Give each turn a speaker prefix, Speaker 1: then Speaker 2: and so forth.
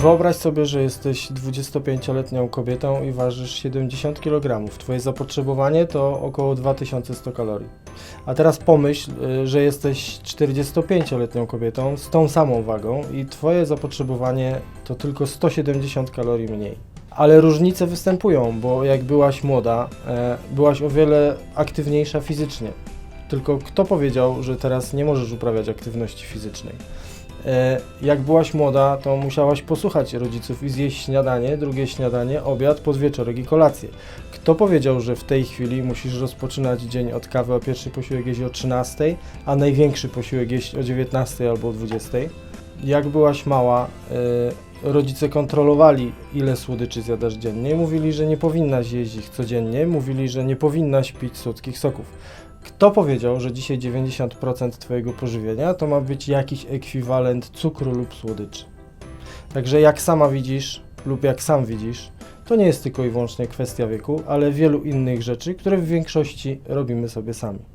Speaker 1: Wyobraź sobie, że jesteś 25-letnią kobietą i ważysz 70 kg. Twoje zapotrzebowanie to około 2100 kalorii. A teraz pomyśl, y, że jesteś 45-letnią kobietą z tą samą wagą i twoje zapotrzebowanie to tylko 170 kalorii mniej. Ale różnice występują, bo jak byłaś młoda, e, byłaś o wiele aktywniejsza fizycznie. Tylko kto powiedział, że teraz nie możesz uprawiać aktywności fizycznej? E, Jak byłaś młoda, to musiałaś posłuchać rodziców i zjeść śniadanie, drugie śniadanie, obiad, podwieczorek i kolację. Kto powiedział, że w tej chwili musisz rozpoczynać dzień od kawy, a pierwszy posiłek jeść o 13, a największy posiłek jeść o 19 albo o 20? Jak byłaś mała, e, rodzice kontrolowali, ile słodyczy zjadasz dziennie. Mówili, że nie powinnaś jeść ich codziennie, mówili, że nie powinnaś pić słodkich soków. Kto powiedział, że dzisiaj 90% Twojego pożywienia to ma być jakiś ekwiwalent cukru lub słodyczy? Także jak sama widzisz, lub jak sam widzisz, to nie jest tylko i wyłącznie kwestia wieku, ale wielu innych rzeczy, które w większości robimy sobie sami.